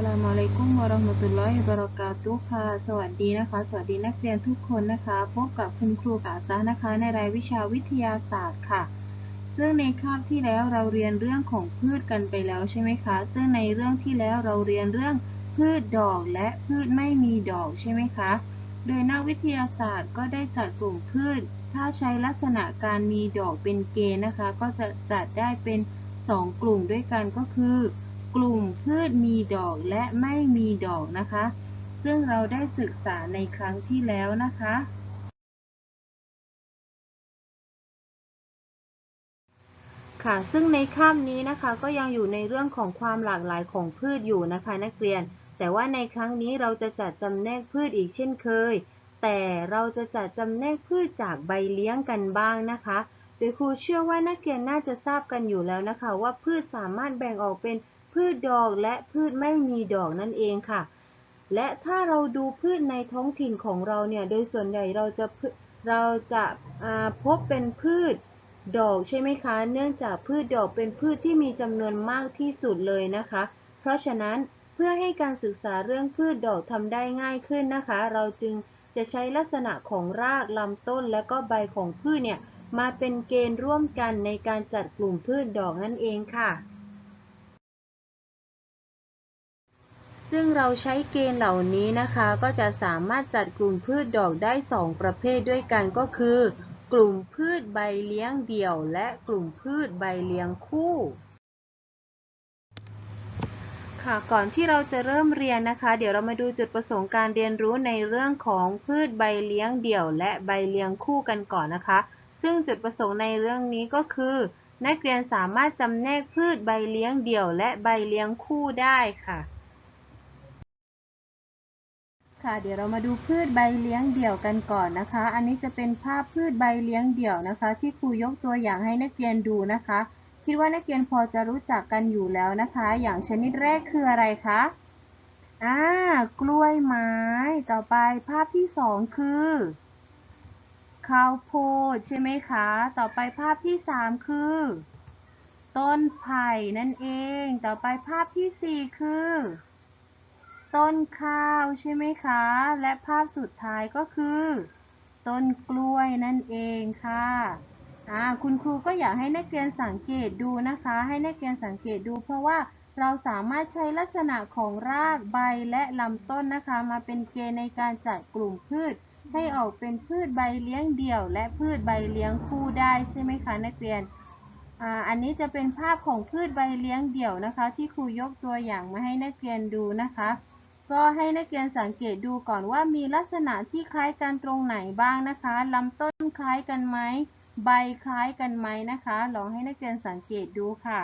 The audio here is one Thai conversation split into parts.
สลามอะลัยกุมวะราะห์มะตุลลอฮิบะเราะกาตุค่ะ สวัสดีนะคะ สวัสดีนักเรียนทุกคนนะคะ พบกับคุณครูกาซะนะคะ ในรายวิชาวิทยาศาสตร์ค่ะ ซึ่งในคาบที่แล้วเราเรียนเรื่องของพืชกันไปแล้วใช่ไหมคะ ซึ่งในเรื่องที่แล้วเราเรียนเรื่องพืชดอกและพืชไม่มีดอกใช่ไหมคะ โดยนักวิทยาศาสตร์ก็ได้จัดกลุ่มพืช ถ้าใช้ลักษณะการมีดอกเป็นเกณฑ์นะคะ ก็จะจัดได้เป็น 2 กลุ่มด้วยกันก็คือ กลุ่มพืชมีดอกและไม่มีดอกนะคะ ซึ่งเราได้ศึกษาในครั้งที่แล้วนะคะ ค่ะ ซึ่งในคาบนี้นะคะก็ยังอยู่ในเรื่องของความหลากหลายของพืชอยู่นะคะ นักเรียน แต่ว่าในครั้งนี้เราจะจัดจำแนกพืชอีกเช่นเคย แต่เราจะจัดจำแนกพืชจากใบเลี้ยงกันบ้างนะคะโดยครูเชื่อว่านักเรียนน่าจะทราบกันอยู่แล้วนะคะ ว่าพืชสามารถแบ่งออกเป็น พืชดอกและพืชไม่มีดอกนั่นเองค่ะ และถ้าเราดูพืชในท้องถิ่นของเราเนี่ย โดยส่วนใหญ่เราจะเราจะาพบเป็นพืชดอกใช่ไหมคะ เนื่องจากพืชดอกเป็นพืชที่มีจำนวนมากที่สุดเลยนะคะ เพราะฉะนั้นเพื่อให้การศึกษาเรื่องพืชดอกทำได้ง่ายขึ้นนะคะ เราจึงจะใช้ลักษณะของรากลำต้นและก็ใบของพืชเนี่ยมาเป็นเกณฑ์ร่วมกันในการจัดกลุ่มพืชดอกนั่นเองค่ะ ซึ่งเราใช้เกณฑ์เหล่านี้นะคะ ก็จะสามารถจัดกลุ่มพืชดอกได้ 2 ประเภทด้วยกันก็คือ กลุ่มพืชใบเลี้ยงเดี่ยว และกลุ่มพืชใบเลี้ยงคู่ค่ะก่อนที่เราจะเริ่มเรียนนะคะ เดี๋ยวเรามาดูจุดประสงค์การเรียนรู้ในเรื่องของพืชใบเลี้ยงเดี่ยว และใบเลี้ยงคู่กันก่อนนะคะ ซึ่งจุดประสงค์ในเรื่องนี้ก็คือ นักเรียนสามารถจำแนกพืชใบเลี้ยงเดี่ยว และใบเลี้ยงคู่ได้ค่ะ ค่ะ เดี๋ยวเรามาดูพืชใบเลี้ยงเดี่ยวกันก่อนนะคะ อันนี้จะเป็นภาพพืชใบเลี้ยงเดี่ยวนะคะ ที่ครูยกตัวอย่างให้นักเรียนดูนะคะ คิดว่านักเรียนพอจะรู้จักกันอยู่แล้วนะคะ อย่างชนิดแรกคืออะไรคะอ่ากล้วยไม้ ต่อไปภาพที่สองคือข้าวโพดใช่ไหมคะ ต่อไปภาพที่สามคือ ต้นไผ่นั่นเอง ต่อไปภาพที่สี่คือ ต้นข้าวใช่ไหมคะ และภาพสุดท้ายก็คือ ต้นกล้วยนั่นเองค่ะอ่าคุณครูก็อยากให้นักเรียนสังเกตดูนะคะ ให้นักเรียนสังเกตดู เพราะว่าเราสามารถใช้ลักษณะของรากใบและลำต้นนะคะ มาเป็นเกณฑ์ในการจัดกลุ่มพืช ให้ออกเป็นพืชใบเลี้ยงเดี่ยว และพืชใบเลี้ยงคู่ได้ใช่ไหมคะ นักเรียนอ่าอันนี้จะเป็นภาพของพืชใบเลี้ยงเดี่ยวนะคะ ที่ครูยกตัวอย่างมาให้นักเรียนดูนะคะ ก็ให้นักเรียนสังเกตดูก่อนว่ามีลักษณะที่คล้ายกันตรงไหนบ้างนะคะลำต้นคล้ายกันไหมใบคล้ายกันไหมนะคะ ลองให้นักเรียนสังเกตดูค่ะ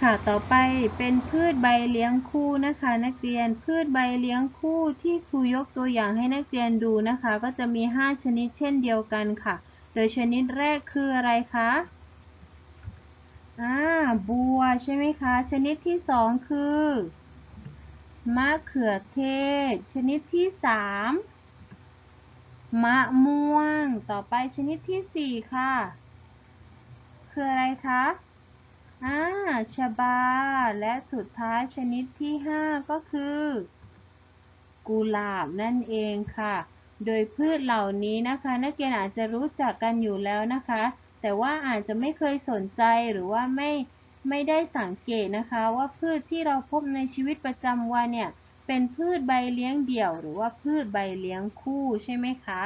ค่ะต่อไปเป็นพืชใบเลี้ยงคู่นะคะ นักเรียนพืชใบเลี้ยงคู่ที่ครูยกตัวอย่างให้นักเรียนดูนะคะ ก็จะมี 5 ชนิดเช่นเดียวกันค่ะ โดยชนิดแรกคืออะไรคะ อ่าบัวใช่ไหมคะ ชนิดที่สองคือมะเขือเทศ ชนิดที่สามมะม่วง ต่อไปชนิดที่สี่ค่ะ คืออะไรคะอ่าชะบา และสุดท้ายชนิดที่ห้าก็คือ กุหลาบนั่นเองค่ะ โดยพืชเหล่านี้นะคะ นักเรียนอาจจะรู้จักกันอยู่แล้วนะคะ แต่ว่าอาจจะไม่เคยสนใจหรือว่าไม่ไม่ได้สังเกตนะคะว่าพืชที่เราพบในชีวิตประจำวันเนี่ยเป็นพืชใบเลี้ยงเดี่ยว หรือว่าพืชใบเลี้ยงคู่ใช่ไหมคะ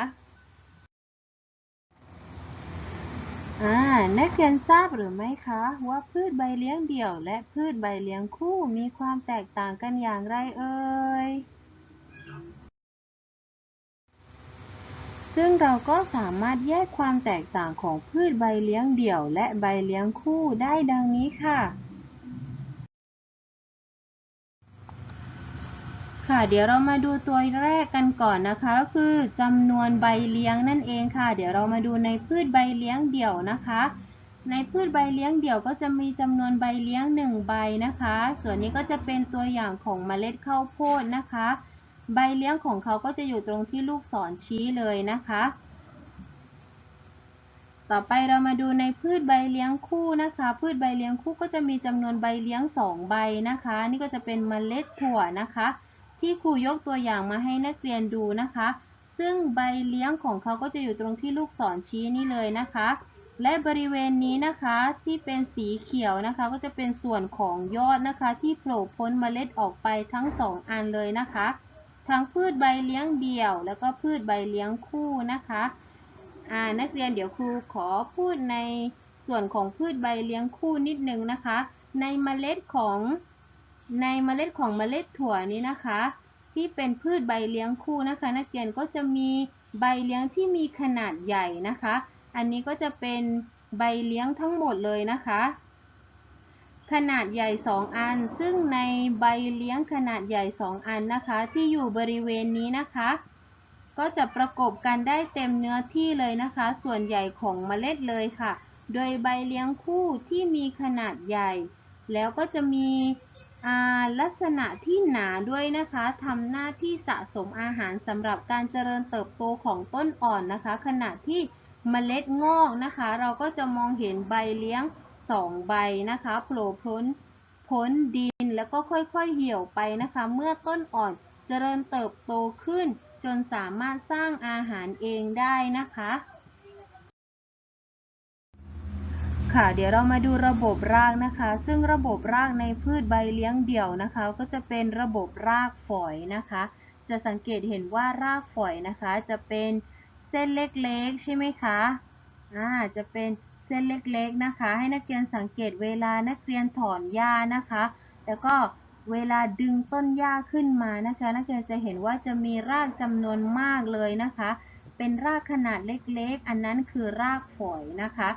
อ่านักเรียนทราบหรือไม่คะ ว่าพืชใบเลี้ยงเดี่ยว และพืชใบเลี้ยงคู่มีความแตกต่างกันอย่างไรเอ่ย ซึ่งเราก็สามารถแยกความแตกต่างของพืชใบเลี้ยงเดี่ยวและใบเลี้ยงคู่ได้ดังนี้ค่ะ ค่ะเดี๋ยวเรามาดูตัวแรกกันก่อนนะคะ ก็คือจำนวนใบเลี้ยงนั่นเองค่ะ เดี๋ยวเรามาดูในพืชใบเลี้ยงเดี่ยวนะคะ ในพืชใบเลี้ยงเดี่ยวก็จะมีจำนวนใบเลี้ยงหนึ่งใบนะคะ ส่วนนี้ก็จะเป็นตัวอย่างของเมล็ดข้าวโพดนะคะ ใบเลี้ยงของเขาก็จะอยู่ตรงที่ลูกศรชี้เลยนะคะ ต่อไปเรามาดูในพืชใบเลี้ยงคู่นะคะ พืชใบเลี้ยงคู่ก็จะมีจำนวนใบเลี้ยงสองใบนะคะ นี่ก็จะเป็นเมล็ดถั่วนะคะ ที่ครูยกตัวอย่างมาให้นักเรียนดูนะคะ ซึ่งใบเลี้ยงของเขาก็จะอยู่ตรงที่ลูกศรชี้นี่เลยนะคะ และบริเวณนี้นะคะที่เป็นสีเขียวนะคะ ก็จะเป็นส่วนของยอดนะคะ ที่โผล่พ้นเมล็ดออกไปทั้งสองอันเลยนะคะ ทั้งพืชใบเลี้ยงเดี่ยว แล้วก็พืชใบเลี้ยงคู่นะคะอ่านักเรียนเดี๋ยวครูขอพูดในส่วนของพืชใบเลี้ยงคู่นิดนึงนะคะ ในเมล็ดของในเมล็ดของเมล็ดถั่วนี้นะคะ ที่เป็นพืชใบเลี้ยงคู่นะคะ นักเรียนก็จะมีใบเลี้ยงที่มีขนาดใหญ่นะคะ อันนี้ก็จะเป็นใบเลี้ยงทั้งหมดเลยนะคะ ขนาดใหญ่ 2 อัน ซึ่งในใบเลี้ยงขนาดใหญ่ 2 อันนะคะ ที่อยู่บริเวณนี้นะคะ ก็จะประกบกันได้เต็มเนื้อที่เลยนะคะ ส่วนใหญ่ของเมล็ดเลยค่ะ โดยใบเลี้ยงคู่ที่มีขนาดใหญ่ แล้วก็จะมีลักษณะที่หนาด้วยนะคะทำหน้าที่สะสมอาหารสำหรับการเจริญเติบโตของต้นอ่อนนะคะ ขณะที่เมล็ดงอกนะคะ เราก็จะมองเห็นใบเลี้ยง สองใบนะคะโผล่พ้นพ้นดินแล้วก็ค่อยๆเหี่ยวไปนะคะ เมื่อต้นอ่อนเจริญเติบโตขึ้น จนสามารถสร้างอาหารเองได้นะคะ ค่ะ เดี๋ยวเรามาดูระบบรากนะคะ ซึ่งระบบรากในพืชใบเลี้ยงเดี่ยวนะคะ ก็จะเป็นระบบรากฝอยนะคะ จะสังเกตเห็นว่ารากฝอยนะคะ จะเป็นเส้นเล็กๆ ใช่ไหมคะอ่าจะเป็น เส้นเล็กๆนะคะ ให้นักเรียนสังเกตเวลานักเรียนถอนหญ้านะคะ แล้วก็เวลาดึงต้นหญ้าขึ้นมานะคะ นักเรียนจะเห็นว่าจะมีรากจำนวนมากเลยนะคะ เป็นรากขนาดเล็กๆ อันนั้นคือรากฝอยนะคะ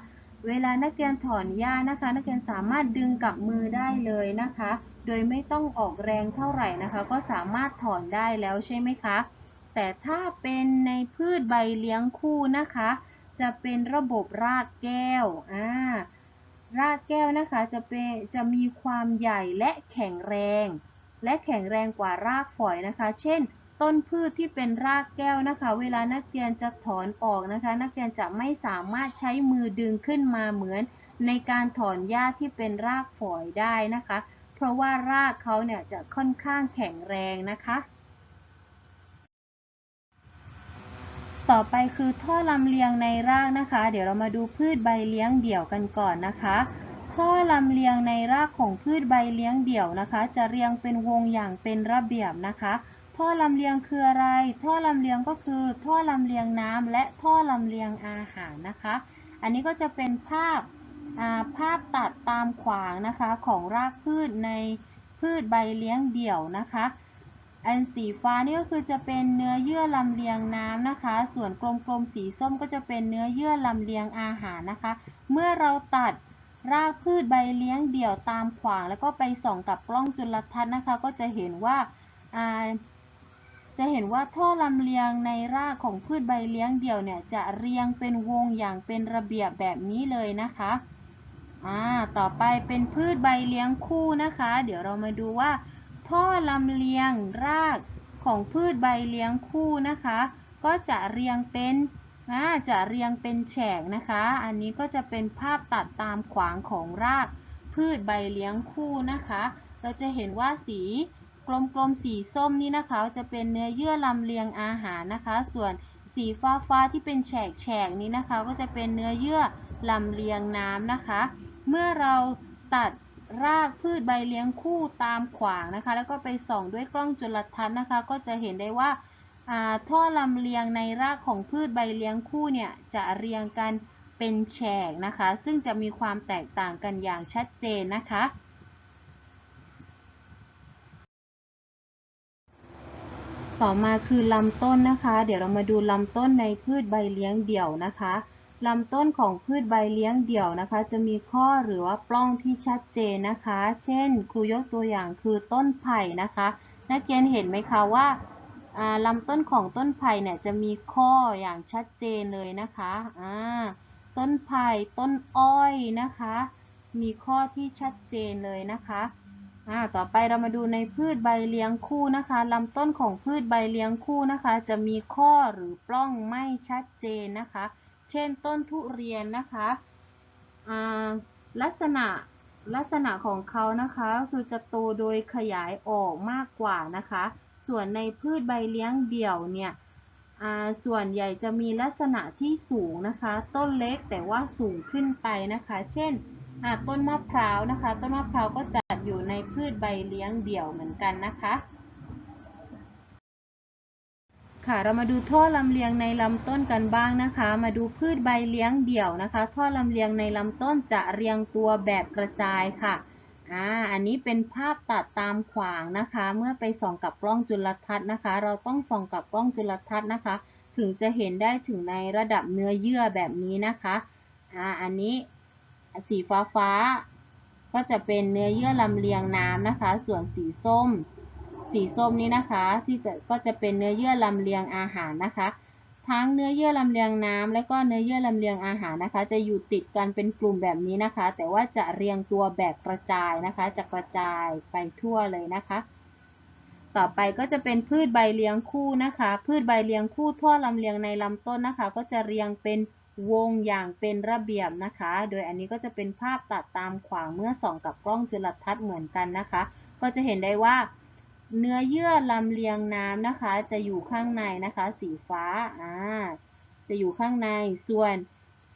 เวลานักเรียนถอนหญ้านะคะ นักเรียนสามารถดึงกับมือได้เลยนะคะ โดยไม่ต้องออกแรงเท่าไหร่นะคะ ก็สามารถถอนได้แล้วใช่ไหมคะแต่ถ้าเป็นในพืชใบเลี้ยงคู่นะคะ จะเป็นระบบรากแก้วอ่ารากแก้วนะคะจะเป็นจะมีความใหญ่และแข็งแรง และแข็งแรงกว่ารากฝอยนะคะ เช่น ต้นพืชที่เป็นรากแก้วนะคะ เวลานักเรียนจะถอนออกนะคะ นักเรียนจะไม่สามารถใช้มือดึงขึ้นมาเหมือนในการถอนหญ้าที่เป็นรากฝอยได้นะคะ เพราะว่ารากเขาเนี่ยจะค่อนข้างแข็งแรงนะคะ ต่อไปคือท่อลำเลียงในรากนะคะ เดี๋ยวเรามาดูพืชใบเลี้ยงเดี่ยวกันก่อนนะคะ ท่อลำเลียงในรากของพืชใบเลี้ยงเดี่ยวนะคะ จะเรียงเป็นวงอย่างเป็นระเบียบนะคะ ท่อลำเลียงคืออะไร ท่อลำเลียงก็คือ ท่อลำเลียงน้ำและท่อลำเลียงอาหารนะคะ อันนี้ก็จะเป็นภาพาภาพตัดตามขวางนะคะของรากพืชในพืชใบเลี้ยงเดี่ยวนะคะ อันสีฟ้านี่ก็คือจะเป็นเนื้อเยื่อลำเลียงน้ำนะคะ ส่วนกลมๆสีส้มก็จะเป็นเนื้อเยื่อลำเลียงอาหารนะคะ เมื่อเราตัดรากพืชใบเลี้ยงเดี่ยวตามขวาง แล้วก็ไปส่องกับกล้องจุลทรรศน์นะคะ ก็จะเห็นว่าอ่าจะเห็นว่าท่อลำเลียงในรากของพืชใบเลี้ยงเดี่ยวเนี่ยจะเรียงเป็นวงอย่างเป็นระเบียบแบบนี้เลยนะคะอ่าต่อไปเป็นพืชใบเลี้ยงคู่นะคะ เดี๋ยวเรามาดูว่า ท่อลำเลียงรากของพืชใบเลี้ยงคู่นะคะ ก็จะเรียงเป็นจะเรียงเป็นแฉกนะคะ อันนี้ก็จะเป็นภาพตัดตามขวางของรากพืชใบเลี้ยงคู่นะคะ เราจะเห็นว่าสีกลมๆสีส้มนี่นะคะ จะเป็นเนื้อเยื่อลำเลียงอาหารนะคะ ส่วนสีฟ้าๆที่เป็นแฉกแฉกๆนี้นะคะ ก็จะเป็นเนื้อเยื่อลำเลียงน้ำนะคะ เมื่อเราตัด รากพืชใบเลี้ยงคู่ตามขวางนะคะ แล้วก็ไปส่องด้วยกล้องจุลทรรศน์นะคะ ก็จะเห็นได้ว่าท่อลำเลียงในรากของพืชใบเลี้ยงคู่เนี่ยจะเรียงกันเป็นแฉกนะคะ ซึ่งจะมีความแตกต่างกันอย่างชัดเจนนะคะ ต่อมาคือลำต้นนะคะ เดี๋ยวเรามาดูลำต้นในพืชใบเลี้ยงเดี่ยวนะคะ ลำต้นของพืชใบเลี้ยงเดี่ยวนะคะ จะมีข้อหรือว่าปล้องที่ชัดเจนนะคะ เช่น ครูยกตัวอย่างคือต้นไผ่นะคะ นักเรียนเห็นไหมคะว่าลำต้นของต้นไผ่เนี่ยจะมีข้ออย่างชัดเจนเลยนะคะอ่าต้นไผ่ต้นอ้อยนะคะ มีข้อที่ชัดเจนเลยนะคะต่อไปเรามาดูในพืชใบเลี้ยงคู่นะคะลำต้นของพืชใบเลี้ยงคู่นะคะ จะมีข้อหรือปล้องไม่ชัดเจนนะคะ เช่น ต้นทุเรียนนะคะลักษณะลักษณะของเขานะคะก็คือจะโตโดยขยายออกมากกว่านะคะ ส่วนในพืชใบเลี้ยงเดี่ยวเนี่ยส่วนใหญ่จะมีลักษณะที่สูงนะคะ ต้นเล็กแต่ว่าสูงขึ้นไปนะคะ เช่นต้นมะพร้าวนะคะ ต้นมะพร้าวก็จัดอยู่ในพืชใบเลี้ยงเดี่ยวเหมือนกันนะคะ ค่ะ เรามาดูท่อลำเลียงในลำต้นกันบ้างนะคะ มาดูพืชใบเลี้ยงเดี่ยวนะคะ ท่อลำเลียงในลำต้นจะเรียงตัวแบบกระจายค่ะอ่าอันนี้เป็นภาพตัดตามขวางนะคะ เมื่อไปส่องกับกล้องจุลทรรศน์นะคะ เราต้องส่องกับกล้องจุลทรรศน์นะคะ ถึงจะเห็นได้ถึงในระดับเนื้อเยื่อแบบนี้นะคะอ่าอันนี้สีฟ้าฟ้าๆก็จะเป็นเนื้อเยื่อลำเลียงน้ำนะคะ ส่วนสีส้ม สีส้มนี้นะคะ ที่จะก็จะเป็นเนื้อเยื่อลำเลียงอาหารนะคะ ทั้งเนื้อเยื่อลำเลียงน้ำและก็เนื้อเยื่อลำเลียงอาหารนะคะ จะอยู่ติดกันเป็นกลุ่มแบบนี้นะคะ แต่ว่าจะเรียงตัวแบบกระจายนะคะ จะกระจายไปทั่วเลยนะคะ ต่อไปก็จะเป็นพืชใบเลี้ยงคู่นะคะ พืชใบเลี้ยงคู่ท่อลำเลียงในลำต้นนะคะ ก็จะเรียงเป็นวงอย่างเป็นระเบียบนะคะ โดยอันนี้ก็จะเป็นภาพตัดตามขวางเมื่อส่องกับกล้องจุลทรรศน์เหมือนกันนะคะ ก็จะเห็นได้ว่า เนื้อเยื่อลำเลียงน้ำนะคะ จะอยู่ข้างในนะคะ สีฟ้าอ่าจะอยู่ข้างในส่วน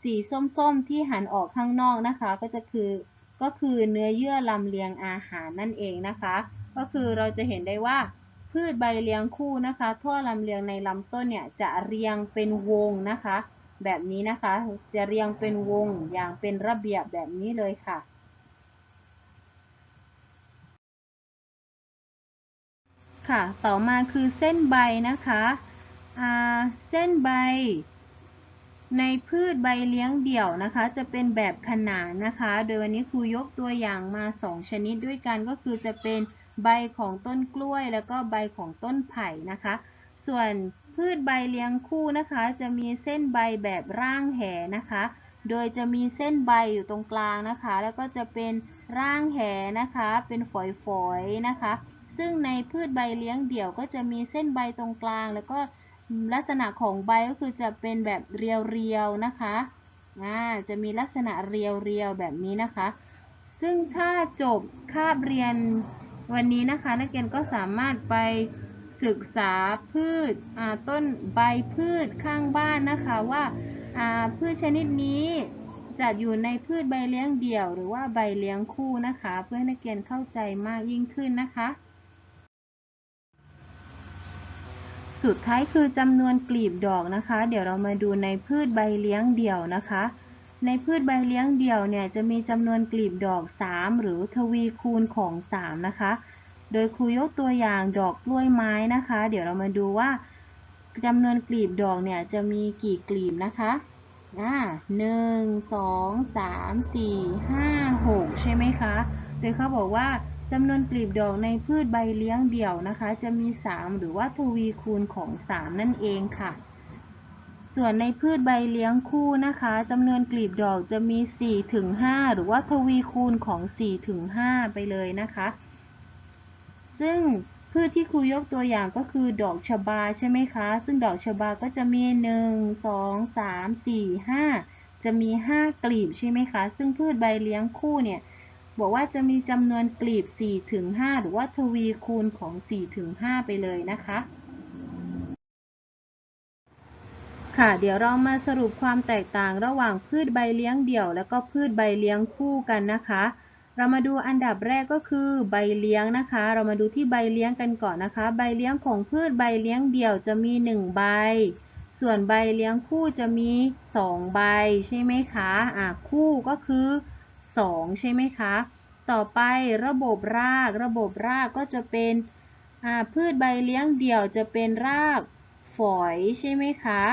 สีส้มๆที่หันออกข้างนอกนะคะ ก็จะคือก็คือเนื้อเยื่อลำเลียงอาหารนั่นเองนะคะ ก็คือเราจะเห็นได้ว่าพืชใบเลี้ยงคู่นะคะท่อลำเลียงในลำต้นเนี่ยจะเรียงเป็นวงนะคะ แบบนี้นะคะจะเรียงเป็นวงอย่างเป็นระเบียบแบบนี้เลยค่ะ ค่ะ ต่อมาคือเส้นใบนะคะเส้นใบ ในพืชใบเลี้ยงเดี่ยวนะคะ จะเป็นแบบขนานนะคะ โดยวันนี้ครูยกตัวอย่างมา 2 ชนิดด้วยกันก็คือจะเป็นใบของต้นกล้วย แล้วก็ใบของต้นไผ่นะคะ ส่วนพืชใบเลี้ยงคู่นะคะ จะมีเส้นใบแบบร่างแหนะคะ โดยจะมีเส้นใบอยู่ตรงกลางนะคะ แล้วก็จะเป็นร่างแหนะคะ เป็นฝอยๆนะคะ ซึ่งในพืชใบเลี้ยงเดี่ยวก็จะมีเส้นใบตรงกลาง แล้วก็ลักษณะของใบก็คือจะเป็นแบบเรียวๆนะคะอ่าจะมีลักษณะเรียวๆแบบนี้นะคะ ซึ่งถ้าจบคาบเรียนวันนี้นะคะ นักเรียนก็สามารถไปศึกษาพืชต้นใบพืชข้างบ้านนะคะว่าอ่าพืชชนิดนี้จัดอยู่ในพืชใบเลี้ยงเดี่ยว หรือว่าใบเลี้ยงคู่นะคะ เพื่อให้นักเรียนเข้าใจมากยิ่งขึ้นนะคะ สุดท้ายคือจำนวนกลีบดอกนะคะ เดี๋ยวเรามาดูในพืชใบเลี้ยงเดี่ยวนะคะ ในพืชใบเลี้ยงเดี่ยวเนี่ยจะมีจำนวนกลีบดอก 3 หรือทวีคูณของ 3 นะคะ โดยครูยกตัวอย่างดอกกล้วยไม้นะคะ เดี๋ยวเรามาดูว่าจำนวนกลีบดอกเนี่ยจะมีกี่กลีบนะคะอ่าหนึ่งสองสามสี่ห้าหกใช่ไหมคะ โดยเขาบอกว่า จำนวนกลีบดอกในพืชใบเลี้ยงเดี่ยวนะคะ จะมี 3 หรือว่าทวีคูณของ 3 นั่นเองค่ะ ส่วนในพืชใบเลี้ยงคู่นะคะจำนวนกลีบดอกจะมี4ถึง5หรือว่าทวีคูณของ4ถึง5ไปเลยนะคะ ซึ่งพืชที่ครูยกตัวอย่างก็คือดอกชบาใช่ไหมคะ ซึ่งดอกชบาก็จะมี 1 2 3 4 5 จะมี 5 กลีบใช่ไหมคะ ซึ่งพืชใบเลี้ยงคู่เนี่ย บอกว่าจะมีจำนวนกลีบ4ถึง5หรือว่าทวีคูณของ4ถึง5ไปเลยนะคะ ค่ะ เดี๋ยวเรามาสรุปความแตกต่างระหว่างพืชใบเลี้ยงเดี่ยว และก็พืชใบเลี้ยงคู่กันนะคะ เรามาดูอันดับแรกก็คือใบเลี้ยงนะคะ เรามาดูที่ใบเลี้ยงกันก่อนนะคะ ใบเลี้ยงของพืชใบเลี้ยงเดี่ยวจะมี 1 ใบ ส่วนใบเลี้ยงคู่จะมี 2 ใบใช่ไหมคะ อะคู่ก็คือ 2 ใช่ไหมคะ ต่อไประบบราก ระบบรากก็จะเป็นพืชใบเลี้ยงเดี่ยวจะเป็นรากฝอยใช่ไหมคะ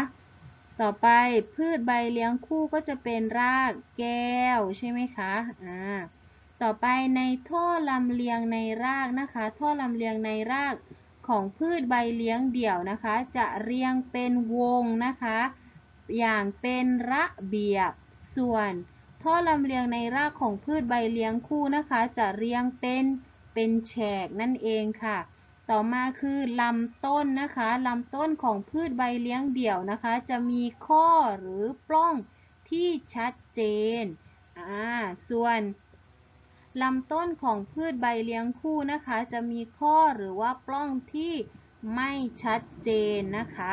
ต่อไปพืชใบเลี้ยงคู่ก็จะเป็นรากแก้วใช่ไหมคะอ่าต่อไปในท่อลำเลียงในรากนะคะ ท่อลำเลียงในรากของพืชใบเลี้ยงเดี่ยวนะคะ จะเรียงเป็นวงนะคะ อย่างเป็นระเบียบส่วน ท่อลำเลียงในรากของพืชใบเลี้ยงคู่นะคะ จะเรียงเป็นเป็นแฉกนั่นเองค่ะ ต่อมาคือลำต้นนะคะลำต้นของพืชใบเลี้ยงเดี่ยวนะคะ จะมีข้อหรือปล้องที่ชัดเจนอ่าส่วนลำต้นของพืชใบเลี้ยงคู่นะคะ จะมีข้อหรือว่าปล้องที่ไม่ชัดเจนนะคะ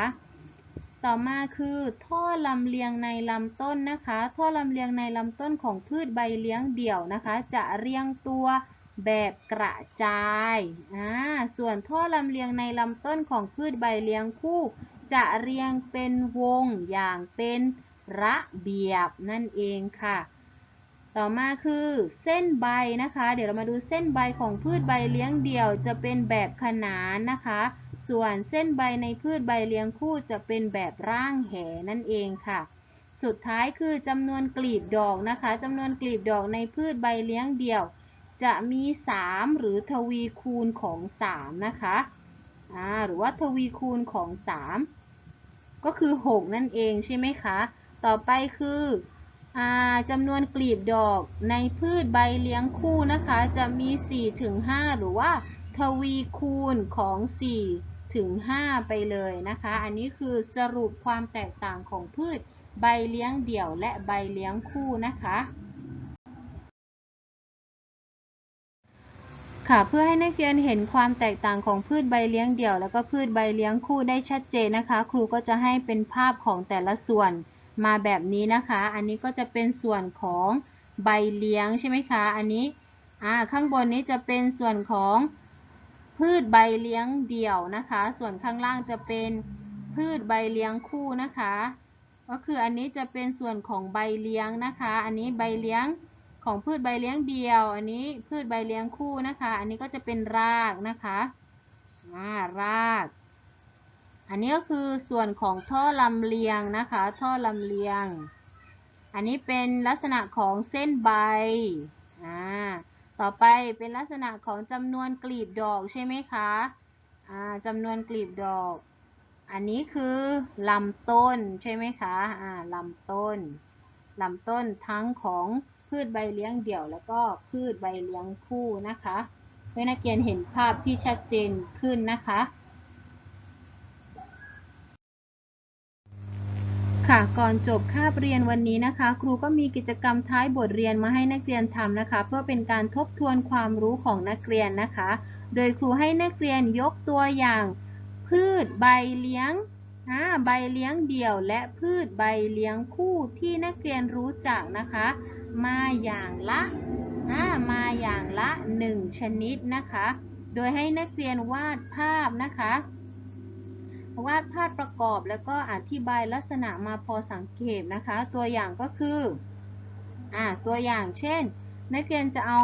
ต่อมาคือท่อลำเลียงในลำต้นนะคะ ท่อลำเลียงในลำต้นของพืชใบเลี้ยงเดี่ยวนะคะ จะเรียงตัวแบบกระจายอ่าส่วนท่อลำเลียงในลำต้นของพืชใบเลี้ยงคู่ จะเรียงเป็นวงอย่างเป็นระเบียบนั่นเองค่ะ ต่อมาคือเส้นใบนะคะ เดี๋ยวเรามาดูเส้นใบของพืชใบเลี้ยงเดี่ยวจะเป็นแบบขนานนะคะ ส่วนเส้นใบในพืชใบเลี้ยงคู่จะเป็นแบบร่างแหนั่นเองค่ะ สุดท้ายคือจำนวนกลีบดอกนะคะจำนวนกลีบดอกในพืชใบเลี้ยงเดี่ยว จะมี 3 หรือทวีคูณของ 3 นะคะอ่าหรือว่าทวีคูณของ 3 ก็คือ 6 นั่นเองใช่ไหมคะ ต่อไปคืออจำนวนกลีบดอกในพืชใบเลี้ยงคู่นะคะ จะมี4ถึง5หรือว่าทวีคูณของ 4 ถึง 5 ไปเลยนะคะ อันนี้คือสรุปความแตกต่างของพืชใบเลี้ยงเดี่ยวและใบเลี้ยงคู่นะคะ ค่ะ เพื่อให้นักเรียนเห็นความแตกต่างของพืชใบเลี้ยงเดี่ยว แล้วก็พืชใบเลี้ยงคู่ได้ชัดเจนนะคะ ครูก็จะให้เป็นภาพของแต่ละส่วนมาแบบนี้นะคะ อันนี้ก็จะเป็นส่วนของใบเลี้ยงใช่ไหมคะ อันนี้ อ่า ข้างบนนี้จะเป็นส่วนของ พืชใบเลี้ยงเดี่ยวนะคะ ส่วนข้างล่างจะเป็นพืชใบเลี้ยงคู่นะคะ ก็คืออันนี้จะเป็นส่วนของใบเลี้ยงนะคะ อันนี้ใบเลี้ยงของพืชใบเลี้ยงเดี่ยว อันนี้พืชใบเลี้ยงคู่นะคะ อันนี้ก็จะเป็นรากนะคะาราก อันนี้ก็คือส่วนของท่อลำเลียงนะคะ ท่อลำเลียง อันนี้เป็นลักษณะของเส้นใบ ต่อไปเป็นลักษณะของจำนวนกลีบดอกใช่ไหมคะจำนวนกลีบดอก อันนี้คือลำต้นใช่ไหมคะะลำต้นลำต้นทั้งของพืชใบเลี้ยงเดี่ยว แล้วก็พืชใบเลี้ยงคู่นะคะเพื่อนักเรียนเห็นภาพที่ชัดเจนขึ้นนะคะ ค่ะ ก่อนจบคาบเรียนวันนี้นะคะ ครูก็มีกิจกรรมท้ายบทเรียนมาให้นักเรียนทำนะคะ เพื่อเป็นการทบทวนความรู้ของนักเรียนนะคะ โดยครูให้นักเรียนยกตัวอย่าง พืชใบเลี้ยงใบเลี้ยงเดี่ยว และพืชใบเลี้ยงคู่ที่นักเรียนรู้จักนะคะ มาอย่างละมาอย่างละ 1 ชนิดนะคะ โดยให้นักเรียนวาดภาพนะคะ วาดภาพประกอบแล้วก็อธิบายลักษณะมาพอสังเกตนะคะ ตัวอย่างก็คืออ่าตัวอย่างเช่น นักเรียนจะเอา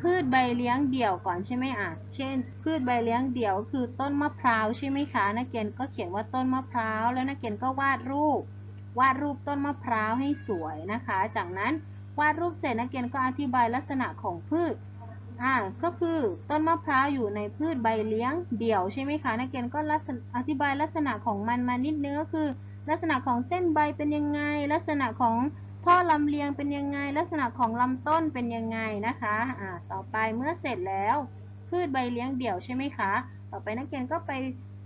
พืชใบเลี้ยงเดี่ยวก่อนใช่ไหมอะ เช่น พืชใบเลี้ยงเดี่ยวคือต้นมะพร้าวใช่ไหมคะ นักเรียนก็เขียนว่าต้นมะพร้าว แล้วนักเรียนก็วาดรูป วาดรูปต้นมะพร้าวให้สวยนะคะ จากนั้นวาดรูปเสร็จนักเรียนก็อธิบายลักษณะของพืช อ่าก็คือต้นมะพร้าวอยู่ในพืชใบเลี้ยงเดี่ยวใช่ไหมคะนักเรียนก็อธิบายลักษณะของมันมานิดนึงก็คือ ลักษณะของเส้นใบเป็นยังไง ลักษณะของท่อลำเลียงเป็นยังไง ลักษณะของลำต้นเป็นยังไงนะคะอ่าต่อไปเมื่อเสร็จแล้ว พืชใบเลี้ยงเดี่ยวใช่ไหมคะ ต่อไปนักเรียนก็ไป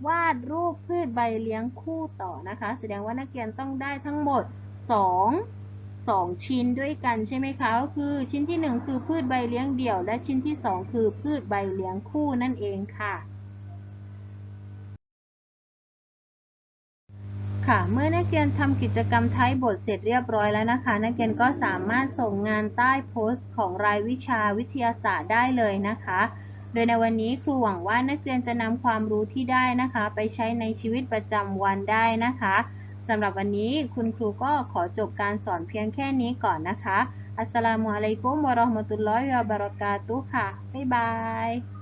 วาดรูปพืชใบเลี้ยงคู่ต่อนะคะ แสดงว่านักเรียนต้องได้ทั้งหมด 2 2 ชิ้นด้วยกันใช่ไหมคะก็คือชิ้นที่ 1 คือพืชใบเลี้ยงเดี่ยว และชิ้นที่ 2 คือพืชใบเลี้ยงคู่นั่นเองค่ะ ค่ะ เมื่อนักเรียนทำกิจกรรมท้ายบทเสร็จเรียบร้อยแล้วนะคะ นักเรียนก็สามารถส่งงานใต้โพสต์ของรายวิชาวิทยาศาสตร์ได้เลยนะคะโดยในวันนี้ครูหวังว่านักเรียนจะนำความรู้ที่ได้นะคะ ไปใช้ในชีวิตประจำวันได้นะคะ สำหรับวันนี้คุณครูก็ขอจบการสอนเพียงแค่นี้ก่อนนะคะ อัสสลามุอะลัยกุมวะเราะห์มะตุลลอฮิวะบะเราะกาตุค่ะ บ๊ายบาย